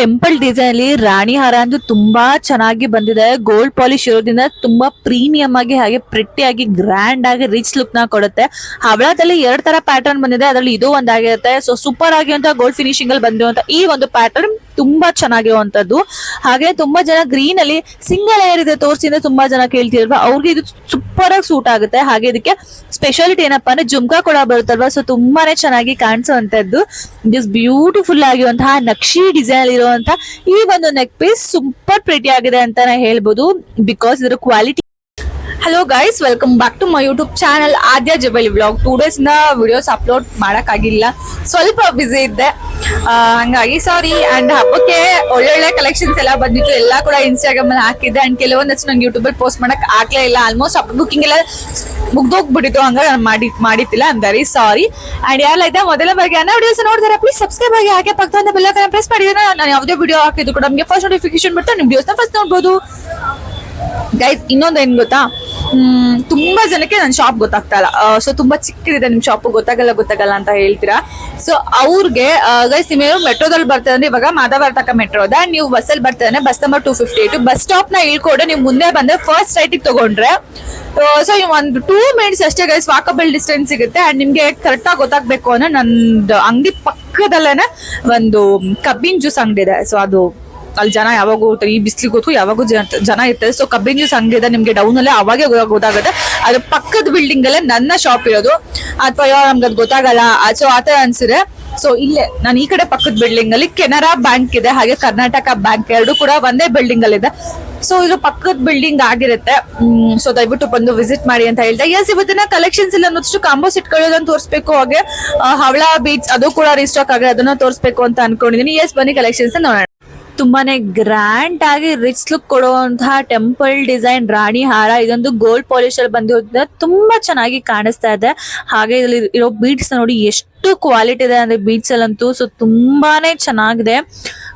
Temple design ಅಲ್ಲಿ ರಾಣಿ ಹಾರ ಅಂತೂ ತುಂಬಾ ಚೆನ್ನಾಗಿ ಬಂದಿದೆ. ಗೋಲ್ಡ್ ಪಾಲಿಶ್ ಇರೋದ್ರಿಂದ ತುಂಬಾ ಪ್ರೀಮಿಯಂ ಆಗಿ ಹಾಗೆ ಪ್ರಿಟ್ಟಿ ಆಗಿ ಗ್ರ್ಯಾಂಡ್ ಆಗಿ ರಿಚ್ ಲುಕ್ನ ಕೊಡುತ್ತೆ. ಹವಳದಲ್ಲಿ ಎರಡ್ ತರ ಪ್ಯಾಟರ್ನ್ ಬಂದಿದೆ. ಅದ್ರಲ್ಲಿ ಇದು ಒಂದಾಗಿರುತ್ತೆ ಸೊ ಸೂಪರ್ ಆಗಿರುವಂತ ಗೋಲ್ಡ್ ಫಿನಿಶಿಂಗ್ ಅಲ್ಲಿ ಬಂದಿರುವಂತ ಈ ಒಂದು ಪ್ಯಾಟರ್ನ್ ತುಂಬಾ ಚೆನ್ನಾಗಿರುವಂತದ್ದು. ಹಾಗೆ ತುಂಬಾ ಜನ ಗ್ರೀನ್ ಅಲ್ಲಿ ಸಿಂಗಲ್ ಏರ್ ಇದೆ ತೋರಿಸಿ ಅಂದ್ರೆ ತುಂಬಾ ಜನ ಕೇಳ್ತಿರಲ್ವಾ? ಅವ್ರಿಗೆ ಇದು ಸೂಪರ್ ಆಗಿ ಸೂಟ್ ಆಗುತ್ತೆ. ಹಾಗೆ ಇದಕ್ಕೆ ಸ್ಪೆಷಾಲಿಟಿ ಏನಪ್ಪಾ ಅಂದ್ರೆ ಜುಮ್ಕಾ ಕೂಡ ಬರುತ್ತಲ್ವಾ? ಸೊ ತುಂಬಾನೇ ಚೆನ್ನಾಗಿ ಕಾಣಿಸುವಂತದ್ದು. ದಿಸ್ ಬ್ಯೂಟಿಫುಲ್ ಆಗಿರುವಂತಹ ನಕ್ಷಿ ಡಿಸೈನ್ ಇರುವಂತ ಈ ಒಂದು ನೆಕ್ ಪೀಸ್ ಸೂಪರ್ ಪ್ರಿಟಿ ಆಗಿದೆ ಅಂತಾನೆ ಹೇಳ್ಬೋದು. ಬಿಕಾಸ್ ಇದರ quality hello guys welcome back to my YouTube channel ಆದ್ಯ ಜಬಲಿ ಬ್ಲಾಗ್ ಟೂ ಡೇಸ್ನ ವಿಡಿಯೋಸ್ ಅಪ್ಲೋಡ್ ಮಾಡೋಕ್ಕಾಗಿಲ್ಲ. ಸ್ವಲ್ಪ ಬ್ಯುಸಿ ಇದ್ದೆ. ಹಂಗಾಗಿ ಸಾರಿ ಆ್ಯಂಡ್ ಹಬ್ಬಕ್ಕೆ ಒಳ್ಳೊಳ್ಳೆ ಕಲೆಕ್ಷನ್ಸ್ ಎಲ್ಲ ಬಂದಿತ್ತು. ಎಲ್ಲ ಕೂಡ ಇನ್ಸ್ಟಾಗ್ರಾಮಲ್ಲಿ ಹಾಕಿದ್ದೆ. ಆ್ಯಂಡ್ ಕೆಲವೊಂದಷ್ಟು ನಂಗೆ ಯೂಟ್ಯೂಬಲ್ಲಿ ಪೋಸ್ಟ್ ಮಾಡೋಕ್ಕೆ ಆಗಲೇ ಇಲ್ಲ. ಆಲ್ಮೋಸ್ಟ್ ಹಬ್ಬ ಬುಕ್ಕಿಂಗ್ ಎಲ್ಲ ಮುಗ್ದೋಗ್ಬಿಟ್ಟಿತ್ತು. ಹಂಗಾಗಿ ನಾನು ಮಾಡಿ ಮಾಡಿತ್ತಿಲ್ಲ ಆಮ್ ವೆರಿ ಸಾರಿ ಅಂಡ್ ಯಾರೈತೆ ಮೊದಲ ಬಗ್ಗೆ ಅನ್ನೋ ವಿಡಿಯೋಸ್ ನೋಡಿದ್ರೆ ಪ್ಲೀಸ್ ಸಬ್ಸ್ಕ್ರೈಬ್ ಆಗಿ ಹಾಗೆ ಪಕ್ಕದ ಬೆಲ್ಲ ಪ್ರೆಸ್ ಮಾಡಿದ್ರೆ ನಾನು ಯಾವುದೇ ವಿಡಿಯೋ ಹಾಕಿದ್ರು ಕೂಡ ನಮಗೆ ಫಸ್ಟ್ ನೋಟಿಫಿಕೇಶನ್ ಬಿಟ್ಟು ನಿಮ್ಮ ವಿಡಿಯೋಸ್ನ ಫಸ್ಟ್ ನೋಡ್ಬೋದು. ಗೈಸ್ ಇನ್ನೊಂದು ಏನ್ ಗೊತ್ತಾ? ತುಂಬಾ ಜನಕ್ಕೆ ನನ್ನ ಶಾಪ್ ಗೊತ್ತಾಗ್ತಾ ಇಲ್ಲ. ಸೊ ತುಂಬಾ ಚಿಕ್ಕದಿದೆ ನಿಮ್ಮ ಶಾಪ್ ಗೊತ್ತಾಗಲ್ಲ ಗೊತ್ತಾಗಲ್ಲ ಅಂತ ಹೇಳ್ತೀರಾ? ಸೊ ಅವ್ರಿಗೆ ಗೈಸ್ ನೀವು ಮೆಟ್ರೋದಲ್ಲಿ ಬರ್ತದೆ ಇವಾಗ ಮೆಟ್ರೋದ ಮೆಟ್ರೋ. ಅದ ನೀವು ಬಸ್ಸಲ್ಲಿ ಬರ್ತಾರೆ bus number two fifty eight bus ಸ್ಟಾಪ್ನ ಇಳ್ಕೊಂಡು ನೀವು ಮುಂದೆ ಬಂದ್ರೆ ಫಸ್ಟ್ ರೈಟಿಗೆ ತಗೊಂಡ್ರೆ ಸೊ ಒಂದು ಟೂ ಮಿನಿಟ್ಸ್ ಅಷ್ಟೇ ಗೈಸ್ ವಾಕಬಲ್ ಡಿಸ್ಟೆನ್ಸ್ ಸಿಗುತ್ತೆ. ಅಂಡ್ ನಿಮ್ಗೆ ಕರೆಕ್ಟ್ ಆಗಿ ಗೊತ್ತಾಗ್ಬೇಕು ಅಂದ್ರೆ ನಂದು ಅಂಗಡಿ ಪಕ್ಕದಲ್ಲೇನೆ ಒಂದು ಕಬ್ಬಿನ ಜ್ಯೂಸ್ ಅಂಗಡಿ ಇದೆ. ಸೊ ಅದು ಅಲ್ಲಿ ಜನ ಯಾವಾಗ ಈ ಬಿಸಿಲಿಗೆ ಗೊತ್ತು ಯಾವಾಗೂ ಜನ- ಇರ್ತದೆ ಸೊ ಕಬ್ಬಿನ ಜ್ಯೂಸ್ ಹಂಗಿದೆ ನಿಮ್ಗೆ ಡೌನ್ ಅಲ್ಲೇ ಅವಾಗೆ ಗೊತ್ತಾಗುತ್ತೆ. ಅದ್ರ ಪಕ್ಕದ ಬಿಲ್ಡಿಂಗ್ ಅಲ್ಲೇ ನನ್ನ ಶಾಪ್ ಇರೋದು. ಅಥವಾ ನಮ್ಗೆ ಅದು ಗೊತ್ತಾಗಲ್ಲ. ಸೊ ಆ ಥರ ಅನ್ಸಿದೆ ಸೊ ಇಲ್ಲೇ, ನಾನು ಈ ಕಡೆ ಪಕ್ಕದ ಬಿಲ್ಡಿಂಗ್ ಅಲ್ಲಿ ಕೆನರಾ ಬ್ಯಾಂಕ್ ಇದೆ, ಹಾಗೆ ಕರ್ನಾಟಕ ಬ್ಯಾಂಕ್ ಎರಡು ಕೂಡ ಒಂದೇ ಬಿಲ್ಡಿಂಗ್ ಅಲ್ಲಿ ಇದೆ. ಸೊ ಇದು ಪಕ್ಕದ ಬಿಲ್ಡಿಂಗ್ ಆಗಿರುತ್ತೆ. ಸೊ ದಯವಿಟ್ಟು ಬಂದು ವಿಸಿಟ್ ಮಾಡಿ ಅಂತ ಹೇಳ್ತಾ ಎಸ್ ಇವತ್ತಿನ ಕಲೆಕ್ಷನ್ಸ್ ಇಲ್ಲ ಅನ್ನೋದಷ್ಟು ಕಾಂಬೋ ಸೆಟ್ ಗಳನ್ನ ತೋರಿಸ್ಬೇಕು. ಹಾಗೆ ಹವಳ ಬೀಚ್ ಅದು ಕೂಡ ರೀಸ್ಟಾಕ್ ಆಗಿದೆ ಅದನ್ನ ತೋರಿಸ್ಬೇಕು ಅಂತ ಅನ್ಕೊಂಡಿದೀನಿ. ಎಸ್ ಬನ್ನಿ ಕಲೆಕ್ಷನ್ಸ್ ನೋಡೋಣ. ತುಂಬಾನೇ ಗ್ರ್ಯಾಂಡ್ ಆಗಿ ರಿಚ್ ಲುಕ್ ಕೊಡುವಂತಹ ಟೆಂಪಲ್ ಡಿಸೈನ್ ರಾಣಿ ಹಾರ. ಇದೊಂದು ಗೋಲ್ಡ್ ಪಾಲಿಶ್ ಅಲ್ಲಿ ಬಂದಿರೋದ್ರಿಂದ ತುಂಬಾ ಚೆನ್ನಾಗಿ ಕಾಣಿಸ್ತಾ ಇದೆ. ಹಾಗೆ ಇರೋ ಬೀಡ್ಸ್ ನೋಡಿ ಎಷ್ಟು ಕ್ವಾಲಿಟಿ ಇದೆ. ಅಂದ್ರೆ ಬೀಡ್ಸ್ ಅಲ್ಲಂತೂ ಸೊ ತುಂಬಾನೇ ಚೆನ್ನಾಗಿದೆ.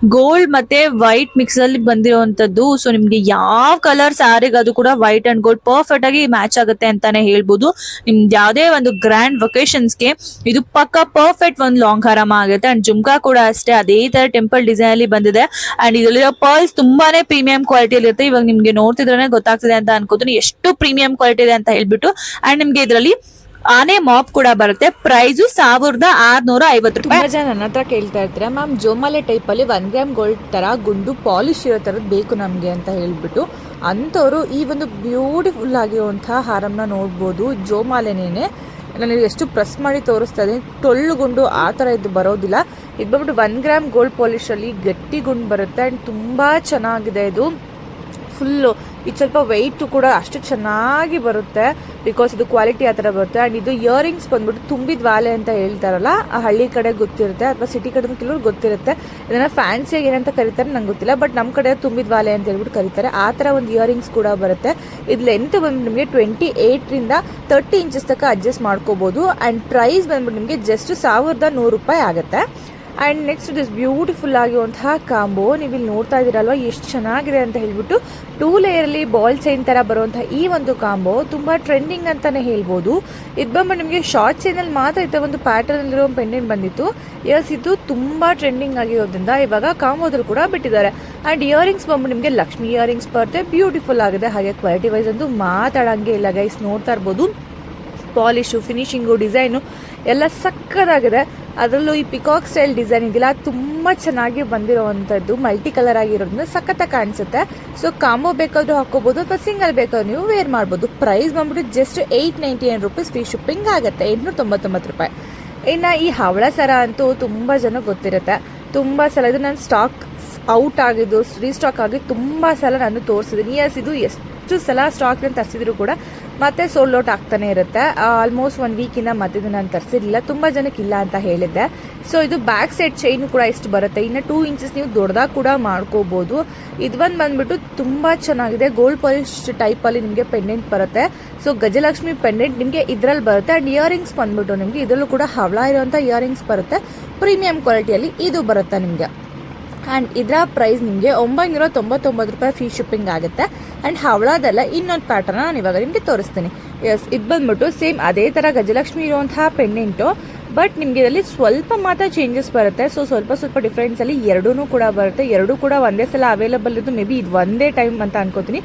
ಗೋಲ್ಡ್ ಮತ್ತೆ ವೈಟ್ ಮಿಕ್ಸ್ ಅಲ್ಲಿ ಬಂದಿರುವಂತದ್ದು ಸೊ ನಿಮ್ಗೆ ಯಾವ ಕಲರ್ ಸ್ಯಾರಿಗ ಅದು ಕೂಡ ವೈಟ್ ಅಂಡ್ ಗೋಲ್ಡ್ ಪರ್ಫೆಕ್ಟ್ ಆಗಿ ಮ್ಯಾಚ್ ಆಗುತ್ತೆ ಅಂತಾನೆ ಹೇಳ್ಬೋದು. ನಿಮ್ದು ಯಾವುದೇ ಒಂದು ಗ್ರ್ಯಾಂಡ್ಗೆ ಇದು ಪಕ್ಕ ಪರ್ಫೆಕ್ಟ್ ಒಂದು ಲಾಂಗ್ ಹಾರಾಮ ಆಗುತ್ತೆ. ಅಂಡ್ ಜುಮ್ಕಾ ಕೂಡ ಅಷ್ಟೇ, ಅದೇ ತರ ಟೆಂಪಲ್ ಡಿಸೈನ್ ಅಲ್ಲಿ ಬಂದಿದೆ. ಅಂಡ್ ಇದರಲ್ಲಿರೋ ಪರ್ಲ್ಸ್ ತುಂಬಾನೇ ಪ್ರೀಮಿಯಂ ಕ್ವಾಲಿಟಿಯಲ್ಲಿ ಇರುತ್ತೆ. ಇವಾಗ ನಿಮ್ಗೆ ನೋಡ್ತಿದ್ರೆ ಗೊತ್ತಾಗ್ತಿದೆ ಅಂತ ಅನ್ಕೋತೀನಿ. ಎಷ್ಟು ಪ್ರೀಮಿಯಂ ಕ್ವಾಲಿಟಿ ಇದೆ ಅಂತ ಹೇಳ್ಬಿಟ್ಟು. ಅಂಡ್ ನಿಮ್ಗೆ ಇದರಲ್ಲಿ ಆನೆ ಮಾಪ್ ಕೂಡ ಬರುತ್ತೆ. ಪ್ರೈಸು ಸಾವಿರದ ಆರ್ನೂರ ಐವತ್ತು ರೂಪಾಯಿ. ಜನ ನನ್ನ ಹತ್ರ ಕೇಳ್ತಾ ಇರ್ತಾರೆ ಮ್ಯಾಮ್ ಜೋಮಾಲೆ ಟೈಪ್ ಅಲ್ಲಿ ಒನ್ ಗ್ರಾಮ್ ಗೋಲ್ಡ್ ತರ ಗುಂಡು ಪಾಲಿಶ್ ಇರೋ ತರದ್ ಬೇಕು ನಮ್ಗೆ ಅಂತ ಹೇಳ್ಬಿಟ್ಟು ಅಂತವರು ಈ ಒಂದು ಬ್ಯೂಟಿಫುಲ್ ಆಗಿರುವಂತಹ ಹಾರಮ್ನ ನೋಡ್ಬೋದು. ಜೋಮಾಲೆನೇನೆ. ನಾನು ಎಷ್ಟು ಪ್ರೆಸ್ ಮಾಡಿ ತೋರಿಸ್ತಾ ಇದ್ದೀನಿ ಟೊಳ್ಳು ಗುಂಡು ಆ ಥರ ಇದು ಬರೋದಿಲ್ಲ. ಇದು ಬಂದ್ಬಿಟ್ಟು ಒನ್ ಗ್ರಾಮ್ ಗೋಲ್ಡ್ ಪಾಲಿಶಲ್ಲಿ ಗಟ್ಟಿ ಗುಂಡು ಬರುತ್ತೆ. ಆ್ಯಂಡ್ ತುಂಬ ಚೆನ್ನಾಗಿದೆ ಇದು. ಫುಲ್ಲು. ಇದು ಸ್ವಲ್ಪ ವೆಯ್ಟು ಕೂಡ ಅಷ್ಟು ಚೆನ್ನಾಗಿ ಬರುತ್ತೆ. ಬಿಕಾಸ್ ಇದು ಕ್ವಾಲಿಟಿ ಆ ಥರ ಬರುತ್ತೆ. ಆ್ಯಂಡ್ ಇದು ಇಯರಿಂಗ್ಸ್ ಬಂದ್ಬಿಟ್ಟು ತುಂಬಿದ ವಾಲೆ ಅಂತ ಹೇಳ್ತಾರಲ್ಲ, ಆ ಹಳ್ಳಿ ಕಡೆ ಗೊತ್ತಿರುತ್ತೆ ಅಥವಾ ಸಿಟಿ ಕಡೆ ಕೆಲವ್ರು ಗೊತ್ತಿರುತ್ತೆ. ಇದನ್ನು ಫ್ಯಾನ್ಸಿಯಾಗಿ ಏನಂತ ಕರೀತಾರೆ ನಂಗೆ ಗೊತ್ತಿಲ್ಲ ಬಟ್ ನಮ್ಮ ಕಡೆ ತುಂಬಿದ ವಾಲೆ ಅಂತ ಹೇಳ್ಬಿಟ್ಟು ಕರೀತಾರೆ. ಆ ಥರ ಒಂದು ಇಯರಿಂಗ್ಸ್ ಕೂಡ ಬರುತ್ತೆ. ಇದು ಲೆಂತ್ ಬಂದ್ಬಿಟ್ಟು ನಿಮಗೆ ಟ್ವೆಂಟಿ ಏಯ್ಟ್ರಿಂದ ತರ್ಟಿ ಇಂಚಸ್ ತನಕ ಅಡ್ಜಸ್ಟ್ ಮಾಡ್ಕೋಬೋದು. ಆ್ಯಂಡ್ ಪ್ರೈಸ್ ಬಂದ್ಬಿಟ್ಟು ನಿಮಗೆ ಜಸ್ಟ್ ಸಾವಿರದ ನೂರು ರೂಪಾಯಿ ಆಗುತ್ತೆ. ಆ್ಯಂಡ್ ನೆಕ್ಸ್ಟ್ ದಿಸ್ ಬ್ಯೂಟಿಫುಲ್ ಆಗಿರುವಂತಹ ಕಾಂಬೋ. ನೀವು ಇಲ್ಲಿ ನೋಡ್ತಾ ಇದ್ದೀರಲ್ವ, ಎಷ್ಟು ಚೆನ್ನಾಗಿದೆ ಅಂತ ಹೇಳ್ಬಿಟ್ಟು ಟೂ ಲೇಯರಲ್ಲಿ ಬಾಲ್ ಚೈನ್ ಥರ ಬರುವಂತಹ ಈ ಒಂದು ಕಾಂಬೋ. ತುಂಬ ಟ್ರೆಂಡಿಂಗ್ ಅಂತಲೇ ಹೇಳ್ಬೋದು. ಇದು ಬಂದ್ಬಿಟ್ಟು ನಿಮಗೆ ಶಾರ್ಟ್ ಚೈನಲ್ಲಿ ಮಾತ್ರ ಇದ್ದ ಒಂದು ಪ್ಯಾಟರ್ನಲ್ಲಿರೋ ಪೆಂಡೆಂಟ್ ಬಂದಿತ್ತು. ಎಸ್ ಇದು ತುಂಬ ಟ್ರೆಂಡಿಂಗ್ ಆಗಿರೋದ್ರಿಂದ ಇವಾಗ ಕಾಂಬೋದಲ್ಲಿ ಕೂಡ ಬಿಟ್ಟಿದ್ದಾರೆ. ಆ್ಯಂಡ್ ಇಯರಿಂಗ್ಸ್ ಬಂದ್ಬಿಟ್ಟು ನಿಮಗೆ ಲಕ್ಷ್ಮಿ ಇಯರಿಂಗ್ಸ್ ಬರುತ್ತೆ. ಬ್ಯೂಟಿಫುಲ್ ಆಗಿದೆ. ಹಾಗೆ ಕ್ವಾಲಿಟಿ ವೈಸ್ ಅಂತೂ ಮಾತಾಡೋಂಗೆ ಇಲ್ಲ ಗೈಸ್ ನೋಡ್ತಾ ಇರ್ಬೋದು. ಪಾಲಿಶು ಫಿನಿಶಿಂಗು ಡಿಸೈನು ಎಲ್ಲ ಸಕ್ಕತ್ತಾಗಿದೆ ಅದರಲ್ಲೂ ಈ ಪಿಕಾಕ್ ಸ್ಟೈಲ್ ಡಿಸೈನ್ ಇದೆಯಲ್ಲ ತುಂಬ ಚೆನ್ನಾಗಿ ಬಂದಿರೋವಂಥದ್ದು. ಮಲ್ಟಿ ಕಲರ್ ಆಗಿರೋದ್ರಿಂದ ಸಖತ್ತ ಕಾಣಿಸುತ್ತೆ. ಸೊ ಕಾಂಬೋ ಬೇಕಾದರೂ ಹಾಕೋಬಹುದು ಅಥವಾ ಸಿಂಗಲ್ ಬೇಕಾದ್ರೂ ನೀವು ವೇರ್ ಮಾಡ್ಬೋದು. ಪ್ರೈಸ್ ಬಂದ್ಬಿಟ್ಟು just eight ninety nine rupees free shipping ಆಗುತ್ತೆ ಎಂಟುನೂರ ತೊಂಬತ್ತೊಂಬತ್ತು ರೂಪಾಯಿ. ಇನ್ನು ಈ ಹವಳ ಸರ ಅಂತೂ ತುಂಬ ಜನ ಗೊತ್ತಿರುತ್ತೆ. ತುಂಬ ಸಲ ಇದು ನಾನು ಸ್ಟಾಕ್ ಔಟ್ ಆಗಿದ್ದು ರೀಸ್ಟಾಕ್ ಆಗಿ ತುಂಬ ಸಲ ನಾನು ತೋರಿಸಿದ್ದೀನಿ. ಎಸ್ ಇದು ಎಷ್ಟು ಸಲ ಸ್ಟಾಕ್ನ ತರಿಸಿದ್ರು ಕೂಡ ಮತ್ತೆ ಸೋಲ್ಡ್ ಔಟ್ ಆಗ್ತಾನೆ ಇರುತ್ತೆ. ಆಲ್ಮೋಸ್ಟ್ ಒನ್ ವೀಕಿಂದ ಮತ್ತೆ ನಾನು ತರಿಸಿರಲಿಲ್ಲ. ತುಂಬ ಜನಕ್ಕೆ ಇಲ್ಲ ಅಂತ ಹೇಳಿದ್ದೆ. ಸೊ ಇದು ಬ್ಯಾಕ್ ಸೈಡ್ ಚೈನ್ ಕೂಡ ಇಷ್ಟು ಬರುತ್ತೆ. ಇನ್ನು ಟೂ ಇಂಚಸ್ ನೀವು ದೊಡ್ಡದಾಗ ಕೂಡ ಮಾಡ್ಕೋಬೋದು. ಇದೊಂದು ಬಂದ್ಬಿಟ್ಟು ತುಂಬ ಚೆನ್ನಾಗಿದೆ. ಗೋಲ್ಡ್ ಪಾಲಿಶ್ ಟೈಪಲ್ಲಿ ನಿಮಗೆ ಪೆಂಡೆಂಟ್ ಬರುತ್ತೆ. ಸೊ ಗಜಲಕ್ಷ್ಮಿ ಪೆಂಡೆಂಟ್ ನಿಮಗೆ ಇದರಲ್ಲಿ ಬರುತ್ತೆ. ಆ್ಯಂಡ್ ಇಯರಿಂಗ್ಸ್ ಬಂದ್ಬಿಟ್ಟು ನಿಮಗೆ ಇದರಲ್ಲೂ ಕೂಡ ಹವಳ ಇರುವಂಥ ಇಯರಿಂಗ್ಸ್ ಬರುತ್ತೆ. ಪ್ರೀಮಿಯಂ ಕ್ವಾಲಿಟಿಯಲ್ಲಿ ಇದು ಬರುತ್ತೆ ನಿಮಗೆ. ಆ್ಯಂಡ್ ಇದರ ಪ್ರೈಸ್ ನಿಮಗೆ ಒಂಬೈನೂರ ತೊಂಬತ್ತೊಂಬತ್ತು ರೂಪಾಯಿ ಫ್ರೀ ಶಿಪ್ಪಿಂಗ್ ಆಗುತ್ತೆ. ಆ್ಯಂಡ್ ಹವಳದಲ್ಲ ಇನ್ನೊಂದು ಪ್ಯಾಟರ್ನ ನಾನು ಇವಾಗ ನಿಮಗೆ ತೋರಿಸ್ತೀನಿ. ಎಸ್ ಇದು ಬಂದ್ಬಿಟ್ಟು ಸೇಮ್ ಅದೇ ಥರ ಗಜಲಕ್ಷ್ಮಿ ಇರುವಂತಹ ಪೆಂಡೆಂಟು ಬಟ್ ನಿಮಗೆ ಇದರಲ್ಲಿ ಸ್ವಲ್ಪ ಮಾತ್ರ ಚೇಂಜಸ್ ಬರುತ್ತೆ. ಸೊ ಸ್ವಲ್ಪ ಸ್ವಲ್ಪ ಡಿಫ್ರೆನ್ಸಲ್ಲಿ ಎರಡೂ ಕೂಡ ಬರುತ್ತೆ. ಎರಡೂ ಕೂಡ ಒಂದೇ ಸಲ ಅವೈಲಬಲ್ ಇದ್ದು ಮೇ ಬಿ ಇದು ಒಂದೇ ಟೈಮ್ ಅಂತ ಅನ್ಕೋತೀನಿ.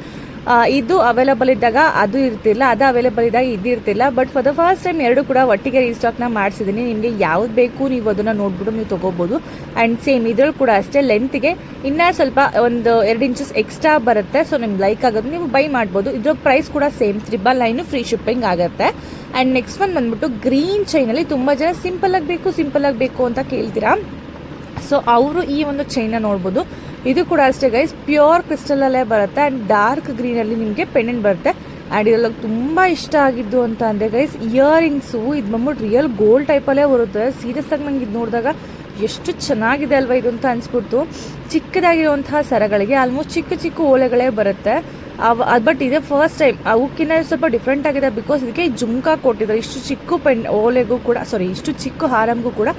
ಇದು ಅವೈಲಬಲ್ ಇದ್ದಾಗ ಅದು ಇರ್ತಿಲ್ಲ, ಅದು ಅವೈಲೇಬಲ್ ಇದ್ದಾಗ ಇದು ಇರ್ತಿಲ್ಲ. But for the first time ಎರಡು ಕೂಡ ಒಟ್ಟಿಗೆ ರೀಸ್ಟಾಕ್ನ ಮಾಡಿಸಿದ್ದೀನಿ ನಿಮಗೆ ಯಾವ್ದು ಬೇಕು ನೀವು ಅದನ್ನು ನೋಡ್ಬಿಟ್ಟು ನೀವು ತೊಗೋಬೋದು. ಆ್ಯಂಡ್ ಸೇಮ್ ಇದ್ರಲ್ಲಿ ಕೂಡ ಅಷ್ಟೇ ಲೆಂತ್ಗೆ ಇನ್ನೂ ಸ್ವಲ್ಪ ಒಂದು ಎರಡು ಇಂಚಸ್ ಎಕ್ಸ್ಟ್ರಾ ಬರುತ್ತೆ. ಸೊ ನಿಮ್ಗೆ ಲೈಕ್ ಆಗೋದು, ನೀವು ಬೈ ಮಾಡ್ಬೋದು. ಇದ್ರ ಪ್ರೈಸ್ ಕೂಡ same triple line free shipping ಆಗುತ್ತೆ. ಆ್ಯಂಡ್ ನೆಕ್ಸ್ಟ್ ಒನ್ ಬಂದ್ಬಿಟ್ಟು ಗ್ರೀನ್ ಚೈನಲ್ಲಿ ತುಂಬ ಜನ ಸಿಂಪಲ್ ಆಗಿ ಬೇಕು ಸಿಂಪಲ್ ಆಗಿ ಬೇಕು ಅಂತ ಕೇಳ್ತೀರಾ? ಸೊ ಅವರು ಈ ಒಂದು ಚೈನ್ನ ನೋಡ್ಬೋದು. ಇದು ಕೂಡ ಅಷ್ಟೇ ಗೈಸ್ ಪ್ಯೂರ್ ಕ್ರಿಸ್ಟಲಲ್ಲೇ ಬರುತ್ತೆ ಆ್ಯಂಡ್ ಡಾರ್ಕ್ ಗ್ರೀನಲ್ಲಿ ನಿಮಗೆ ಪೆಂಡೆಂಟ್ ಬರುತ್ತೆ. ಆ್ಯಂಡ್ ಇದರಲ್ಲಿ ತುಂಬ ಇಷ್ಟ ಆಗಿದ್ದು ಅಂತ ಅಂದರೆ ಗೈಸ್ ಇಯರಿಂಗ್ಸು ಇದು ಬಂದ್ಬಿಟ್ಟು ರಿಯಲ್ ಗೋಲ್ಡ್ ಟೈಪಲ್ಲೇ ಬರುತ್ತೆ. ಸೀರಿಯಸ್ ಆಗಿ ನಂಗೆ ಇದು ನೋಡಿದಾಗ ಎಷ್ಟು ಚೆನ್ನಾಗಿದೆ ಅಲ್ವಾ ಇದು ಅಂತ ಅನಿಸ್ಬಿಡ್ತು. ಚಿಕ್ಕದಾಗಿರುವಂತಹ ಸರಗಳಿಗೆ ಆಲ್ಮೋಸ್ಟ್ ಚಿಕ್ಕ ಚಿಕ್ಕ ಓಲೆಗಳೇ ಬರುತ್ತೆ. ಅವ ಬಟ್ ಇದೇ ಫಸ್ಟ್ ಟೈಮ್ ಅವಕ್ಕಿಂತ ಸ್ವಲ್ಪ ಡಿಫ್ರೆಂಟ್ ಆಗಿದೆ ಬಿಕಾಸ್ ಇದಕ್ಕೆ ಜುಮ್ಕಾ ಕೊಟ್ಟಿದ್ದಾರೆ. ಇಷ್ಟು ಚಿಕ್ಕ ಪೆನ್, ಓಲೆಗೂ ಕೂಡ ಸಾರಿ ಇಷ್ಟು ಚಿಕ್ಕ ಹಾರಂಗೂ ಕೂಡ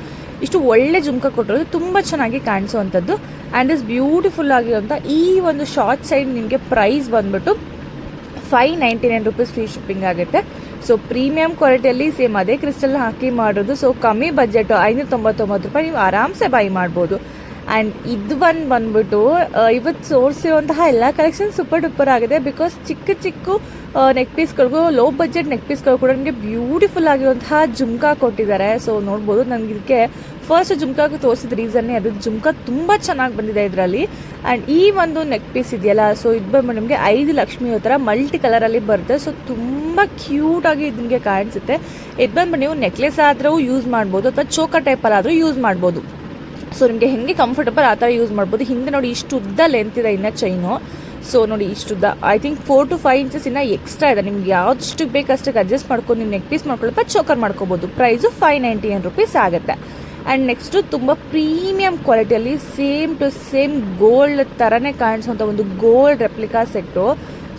ಇಷ್ಟು ಒಳ್ಳೆ ಜುಮ್ಕ ಕೊಟ್ಟಿರೋದು ತುಂಬ ಚೆನ್ನಾಗಿ ಕಾಣಿಸುವಂಥದ್ದು. ಆ್ಯಂಡ್ ಇಸ್ ಬ್ಯೂಟಿಫುಲ್ ಆಗಿರುವಂಥ ಈ ಒಂದು ಶಾರ್ಟ್ ಸೈಡ್ ನಿಮಗೆ ಪ್ರೈಸ್ ಬಂದ್ಬಿಟ್ಟು five ninety nine rupees free shipping ಆಗುತ್ತೆ ಸೊ ಪ್ರೀಮಿಯಂ ಕ್ವಾಲಿಟಿಯಲ್ಲಿ ಸೇಮ್ ಅದೇ ಕ್ರಿಸ್ಟಲ್ ಹಾಕಿ ಮಾಡೋದು. ಸೊ ಕಮ್ಮಿ ಬಜೆಟ್ ಐನೂರ ತೊಂಬತ್ತೊಂಬತ್ತು ರೂಪಾಯಿ ನೀವು ಆರಾಮ್ಸೆ ಬೈ ಮಾಡ್ಬೋದು. ಆ್ಯಂಡ್ ಇದು ಒಂದು ಬಂದ್ಬಿಟ್ಟು ಇವತ್ತು ಸೋರ್ಸಿರುವಂತಹ ಎಲ್ಲ ಕಲೆಕ್ಷನ್ ಸೂಪರ್ ಡೂಪರ್ ಆಗಿದೆ. ಬಿಕಾಸ್ ಚಿಕ್ಕ ಚಿಕ್ಕ ನೆಕ್ ಪೀಸ್ಗಳಿಗೂ ಲೋ ಬಜೆಟ್ ನೆಕ್ ಪೀಸ್ಗಳು ಕೂಡ ನಿಮಗೆ ಬ್ಯೂಟಿಫುಲ್ ಆಗಿರುವಂತಹ ಜುಮ್ಕಾ ಕೊಟ್ಟಿದ್ದಾರೆ. ಸೊ ನೋಡ್ಬೋದು ನನಗೆ ಇದಕ್ಕೆ ಫಸ್ಟ್ ಜುಮ್ಕಾಗೆ ತೋರಿಸಿದ ರೀಸನ್ನೇ ಅದು. ಜುಮ್ಕಾ ತುಂಬ ಚೆನ್ನಾಗಿ ಬಂದಿದೆ ಇದರಲ್ಲಿ. ಆ್ಯಂಡ್ ಈ ಒಂದು ನೆಕ್ ಪೀಸ್ ಇದೆಯಲ್ಲ ಸೊ ಇದು ಬಂದ್ಬಿಟ್ಟು ನಿಮಗೆ ಐದು ಲಕ್ಷ್ಮಿ ಥರ ಮಲ್ಟಿ ಕಲರಲ್ಲಿ ಬರುತ್ತೆ. ಸೊ ತುಂಬ ಕ್ಯೂಟಾಗಿ ಇದು ನಿಮಗೆ ಕಾಣಿಸುತ್ತೆ. ಇದು ಬಂದ್ಬಿಟ್ಟು ನೀವು ನೆಕ್ಲೆಸ್ ಆದರೂ ಯೂಸ್ ಮಾಡ್ಬೋದು, ಅಥವಾ ಚೋಕ ಟೈಪಲ್ಲಾದರೂ ಯೂಸ್ ಮಾಡ್ಬೋದು. ಸೊ ನಿಮಗೆ ಹೆಂಗೆ ಕಂಫರ್ಟಬಲ್ ಆ ಥರ ಯೂಸ್ ಮಾಡ್ಬೋದು. ಹಿಂದೆ ನೋಡಿ ಇಷ್ಟು ಉದ್ದ ಲೆಂತ್ ಇದೆ ಇನ್ನು ಚೈನು ಸೊ ನೋಡಿ ಇಷ್ಟುದ್ದ I think four to five inches ಇನ್ನ ಎಕ್ಸ್ಟ್ರಾ ಇದೆ. ನಿಮ್ಗೆ ಯಾವ್ದಷ್ಟು ಬೇಕು ಅಷ್ಟಕ್ಕೆ ಅಡ್ಜಸ್ಟ್ ಮಾಡ್ಕೊಂಡು ನೀವು ನೆಕ್ ಪೀಸ್ ಮಾಡ್ಕೊಳ್ಳಪ್ಪ ಚೋಕರ್ ಮಾಡ್ಕೋಬೋದು. Price five ninety nine rupees ಆಗುತ್ತೆ. ಆ್ಯಂಡ್ ನೆಕ್ಸ್ಟು ತುಂಬ ಪ್ರೀಮಿಯಂ ಕ್ವಾಲಿಟಿಯಲ್ಲಿ ಸೇಮ್ ಟು ಸೇಮ್ ಗೋಲ್ಡ್ ಥರನೇ ಕಾಣಿಸುವಂಥ ಒಂದು ಗೋಲ್ಡ್ ರೆಪ್ಲಿಕಾ ಸೆಟ್ಟು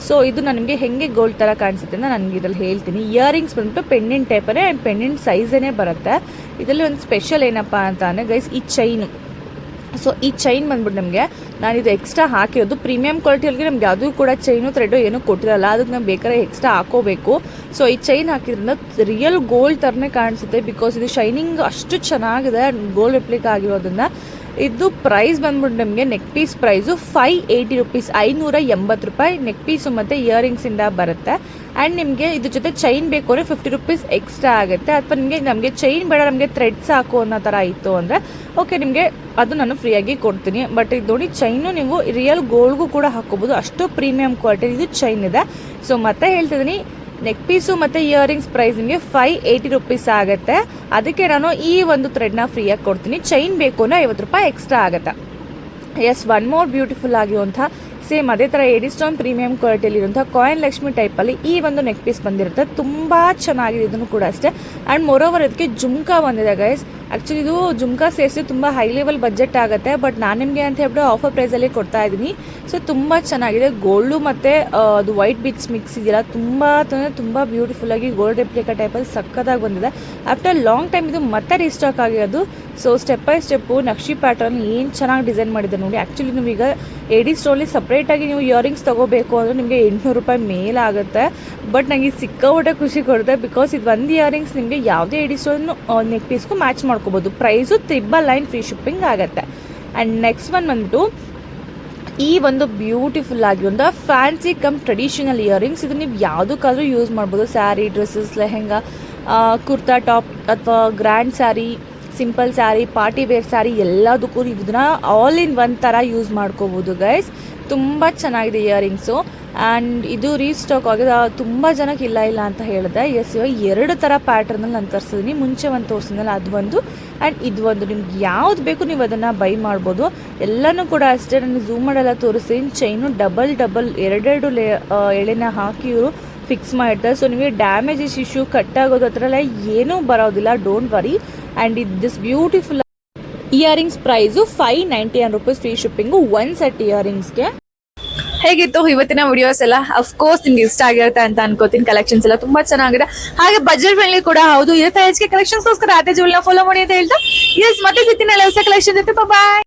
ಸೊ ಇದು ನನಗೆ ಹೆಂಗೆ ಗೋಲ್ಡ್ ಥರ ಕಾಣಿಸುತ್ತೆ ಅಂತ ನನಗೆ ಇದ್ರಲ್ಲಿ ಹೇಳ್ತೀನಿ. ಇಯರಿಂಗ್ಸ್ ಬಂದ್ಬಿಟ್ಟು ಪೆಂಡೆಂಟ್ ಟೈಪೇ ಆ್ಯಂಡ್ ಪೆಂಡೆಂಟ್ ಸೈಜೇ ಬರುತ್ತೆ. ಇದರಲ್ಲಿ ಒಂದು ಸ್ಪೆಷಲ್ ಏನಪ್ಪ ಅಂತ ಅಂದರೆ ಗೈಸ್ ಈ ಚೈನು ಸೊ ಈ ಚೈನ್ ಬಂದ್ಬಿಟ್ಟು ನಮಗೆ ನಾನು ಇದು ಎಕ್ಸ್ಟ್ರಾ ಹಾಕಿರೋದು. ಪ್ರೀಮಿಯಂ ಕ್ವಾಲಿಟಿಯಲ್ಲಿ ನಮ್ಗೆ ಯಾವುದೂ ಕೂಡ ಚೈನು ಥ್ರೆಡು ಏನೂ ಕೊಟ್ಟಿರಲ್ಲ. ಅದಕ್ಕೆ ನಾವು ಬೇಕಾದ್ರೆ ಎಕ್ಸ್ಟ್ರಾ ಹಾಕೋಬೇಕು. ಸೊ ಈ ಚೈನ್ ಹಾಕಿದ್ರಿಂದ ರಿಯಲ್ ಗೋಲ್ಡ್ ಥರನೇ ಕಾಣಿಸುತ್ತೆ ಬಿಕಾಸ್ ಇದು ಶೈನಿಂಗ್ ಅಷ್ಟು ಚೆನ್ನಾಗಿದೆ. ಗೋಲ್ಡ್ ರೆಪ್ಲಿಕ್ ಆಗಿರೋದ್ರಿಂದ. ಇದು ಪ್ರೈಸ್ ಬಂದ್ಬಿಟ್ಟು ನಿಮಗೆ neck piece price five eighty rupees ಐನೂರ ಎಂಬತ್ತು ರೂಪಾಯಿ ನೆಕ್ ಪೀಸು ಮತ್ತು ಇಯರಿಂಗ್ಸಿಂದ ಬರುತ್ತೆ. ಆ್ಯಂಡ್ ನಿಮಗೆ ಇದ್ರ ಜೊತೆ ಚೈನ್ ಬೇಕು ಅಂದರೆ ಫಿಫ್ಟಿ ರುಪೀಸ್ ಎಕ್ಸ್ಟ್ರಾ ಆಗುತ್ತೆ. ಅಥವಾ ನಿಮಗೆ, ನಮಗೆ ಚೈನ್ ಬೇಡ, ನಮಗೆ ಥ್ರೆಡ್ಸ್ ಹಾಕು ಅನ್ನೋ ಥರ ಇತ್ತು ಅಂದರೆ ಓಕೆ ನಿಮಗೆ ಅದು ನಾನು ಫ್ರೀಯಾಗಿ ಕೊಡ್ತೀನಿ. ಬಟ್ ಇದು ನೋಡಿ ಚೈನು ನೀವು ರಿಯಲ್ ಗೋಲ್ಡ್ಗೂ ಕೂಡ ಹಾಕೋಬೋದು. ಅಷ್ಟು ಪ್ರೀಮಿಯಂ ಕ್ವಾಲಿಟಿ ಇದು ಚೈನ್ ಇದೆ. ಸೊ ಮತ್ತೆ ಹೇಳ್ತಿದ್ದೀನಿ ನೆಕ್ ಪೀಸು ಮತ್ತು ಇಯರಿಂಗ್ಸ್ ಪ್ರೈಸ್ ನಿಮಗೆ ಫೈವ್ ಏಯ್ಟಿ ರುಪೀಸ್ ಆಗುತ್ತೆ. ಅದಕ್ಕೆ ನಾನು ಈ ಒಂದು ಥ್ರೆಡ್ನ ಫ್ರೀಯಾಗಿ ಕೊಡ್ತೀನಿ. ಚೈನ್ ಬೇಕು ಅಂದರೆ ಐವತ್ತು ರೂಪಾಯಿ ಎಕ್ಸ್ಟ್ರಾ ಆಗುತ್ತೆ. ಎಸ್ ಒನ್ ಮೋರ್ ಬ್ಯೂಟಿಫುಲ್ ಆಗಿರುವಂಥ ಸೇಮ್ ಅದೇ ಥರ ಎಡಿಸ್ಟೋನ್ ಪ್ರೀಮಿಯಂ ಕ್ವಾಲಿಟಿಯಲ್ಲಿರುವಂಥ ಕಾಯಿನ್ ಲಕ್ಷ್ಮಿ ಟೈಪಲ್ಲಿ ಈ ಒಂದು ನೆಕ್ ಪೀಸ್ ಬಂದಿರುತ್ತೆ. ತುಂಬ ಚೆನ್ನಾಗಿದೆ, ಇದನ್ನು ಕೂಡ ಅಷ್ಟೇ. ಆ್ಯಂಡ್ ಮೋರೋವರ್ ಇದಕ್ಕೆ ಜುಮ್ಕಾ ಬಂದಿದೆ ಗೈಸ್ ಆ್ಯಕ್ಚುಲಿ ಇದು ಜುಮ್ಕಾ ಸೇರಿಸಿ ತುಂಬ ಹೈ ಲೆವೆಲ್ ಬಜೆಟ್ ಆಗುತ್ತೆ ಬಟ್ ನಾನು ನಿಮಗೆ ಅಂತ ಹೇಳ್ಬಿಟ್ಟು ಆಫರ್ ಪ್ರೈಸಲ್ಲಿ ಕೊಡ್ತಾ ಇದ್ದೀನಿ. ಸೊ ತುಂಬ ಚೆನ್ನಾಗಿದೆ. ಗೋಲ್ಡು ಮತ್ತು ಅದು ವೈಟ್ ಬಿಟ್ಸ್ ಮಿಕ್ಸ್ ಇದೆಯಲ್ಲ, ತುಂಬ ಅಂದರೆ ತುಂಬ ಬ್ಯೂಟಿಫುಲ್ಲಾಗಿ ಗೋಲ್ಡ್ ರೆಪ್ಲಿಕಾ ಟೈಪಲ್ಲಿ ಸಕ್ಕತ್ತಾಗಿ ಬಂದಿದೆ. ಆಫ್ಟರ್ ಲಾಂಗ್ ಟೈಮ್ ಇದು ಮತ್ತೆ ರೀಸ್ಟಾಕ್ ಆಗಿರೋದು. So step by step nakshi pattern ಏನು ಚೆನ್ನಾಗಿ ಡಿಸೈನ್ ಮಾಡಿದೆ ನೋಡಿ. ಆ್ಯಕ್ಚುಲಿ ನೀವೀಗ ಎಡಿ ಸ್ಟೋನಲ್ಲಿ ಸಪ್ರೇಟಾಗಿ ನೀವು ಇಯರಿಂಗ್ಸ್ ತೊಗೋಬೇಕು ಅಂದರೆ ನಿಮಗೆ ಎಂಟುನೂರು ರೂಪಾಯಿ ಮೇಲಾಗುತ್ತೆ ಬಟ್ ನನಗೆ ಸಿಕ್ಕಾಪಟ್ಟೆ ಖುಷಿ ಕೊಡುತ್ತೆ ಬಿಕಾಸ್ ಇದು ಒಂದು ಇಯರಿಂಗ್ಸ್ ನಿಮಗೆ ಯಾವುದೇ ಎಡಿ ಸ್ಟೋನ್ ನೆಕ್ ಪೀಸ್ಗೂ ಮ್ಯಾಚ್ ಮಾಡ್ಕೋಬೋದು. Price triple nine free shipping ಆಗುತ್ತೆ. ಆ್ಯಂಡ್ ನೆಕ್ಸ್ಟ್ ಒನ್ ಬಂದ್ಬಿಟ್ಟು, ಈ ಒಂದು ಬ್ಯೂಟಿಫುಲ್ ಆಗಿ ಒಂದು ಫ್ಯಾನ್ಸಿ ಕಮ್ ಟ್ರೆಡಿಷನಲ್ ಇಯರಿಂಗ್ಸ್ ಇದು ನೀವು ಯಾವುದಕ್ಕಾದ್ರೂ ಯೂಸ್ ಮಾಡ್ಬೋದು. ಸ್ಯಾರಿ ಡ್ರೆಸ್ಸಸ್ ಲೆಹೆಂಗಾ ಕುರ್ತಾ ಟಾಪ್ ಅಥವಾ grand sari simple sari, party wear sari ಎಲ್ಲದಕ್ಕೂ ಇದನ್ನ ಆಲ್ ಇನ್ ಒನ್ ಥರ ಯೂಸ್ ಮಾಡ್ಕೋಬೋದು ಗೈಸ್ ತುಂಬ ಚೆನ್ನಾಗಿದೆ ಇಯರಿಂಗ್ಸು ಆ್ಯಂಡ್ ಇದು ರೀಸ್ಟಾಕ್ ಆಗಿದೆ. ತುಂಬ ಜನಕ್ಕೆ ಇಲ್ಲ ಇಲ್ಲ ಅಂತ ಹೇಳಿದೆ ಎಸ್ ಇವಾಗ ಎರಡು ಥರ ಪ್ಯಾಟರ್ನಲ್ಲಿ ನಾನು ತರಿಸಿದ್ದೀನಿ ಮುಂಚೆ ಒಂದು ತೋರಿಸಿದ್ನಲ್ಲ, ಅದು ಒಂದು. ಆ್ಯಂಡ್ ಇದು ಒಂದು. ನಿಮ್ಗೆ ಯಾವ್ದು ಬೇಕು ನೀವು ಅದನ್ನು ಬೈ ಮಾಡ್ಬೋದು. ಎಲ್ಲನೂ ಕೂಡ ಅಷ್ಟೇ. ನಾನು ಝೂಮ್ ಮಾಡೆಲ್ಲ ತೋರಿಸ್ತೀನಿ. ಚೈನು ಡಬಲ್ ಡಬಲ್ ಎರಡೆರಡು ಲೇ ಎಳೆನ ಹಾಕಿ ಇವರು ಫಿಕ್ಸ್ ಮಾಡಿರ್ತಾರೆ ಸೊ ನಿಮಗೆ ಡ್ಯಾಮೇಜಸ್ ಇಶ್ಯೂ ಕಟ್ ಆಗೋದು ಥರ ಎಲ್ಲ ಏನೂ ಬರೋದಿಲ್ಲ. ಡೋಂಟ್ ವರಿ ಆ್ಯಂಡ್ ಇದು this beautiful earrings price five ninety one rupees free shipping one set ಇಯರಿಂಗ್ಸ್ಗೆ ಹೇಗಿತ್ತು ಇವತ್ತಿನ ವಿಡಿಯೋಸ್ ಎಲ್ಲ? ಅಫ್ಕೋರ್ಸ್ ನಿಮ್ಗೆ ಇಷ್ಟ ಆಗಿರುತ್ತೆ ಅಂತ ಅನ್ಕೋತೀನಿ. ಕಲೆಕ್ಷನ್ಸ್ ಎಲ್ಲ ತುಂಬಾ ಚೆನ್ನಾಗಿದೆ. ಹಾಗೆ ಬಜೆಟ್ ಫ್ರೆಂಡ್ಲಿ ಕೂಡ ಹೌದು. ಇರುತ್ತೆ, ಹೆಚ್ಚಿಗೆ ಕಲೆಕ್ಷನ್ಸ್ಗೋಸ್ಕರ ಆತೆ ಜೂಲ್ನ ಫಾಲೋ ಮಾಡಿ ಅಂತ ಹೇಳ್ತಾ. ಎಸ್ ಮತ್ತೆ ಸಿಗ್ತೀನಿ. ಹೊಸ ಕಲೆಕ್ಷನ್ ಜೊತೆ. ಬಾಯ್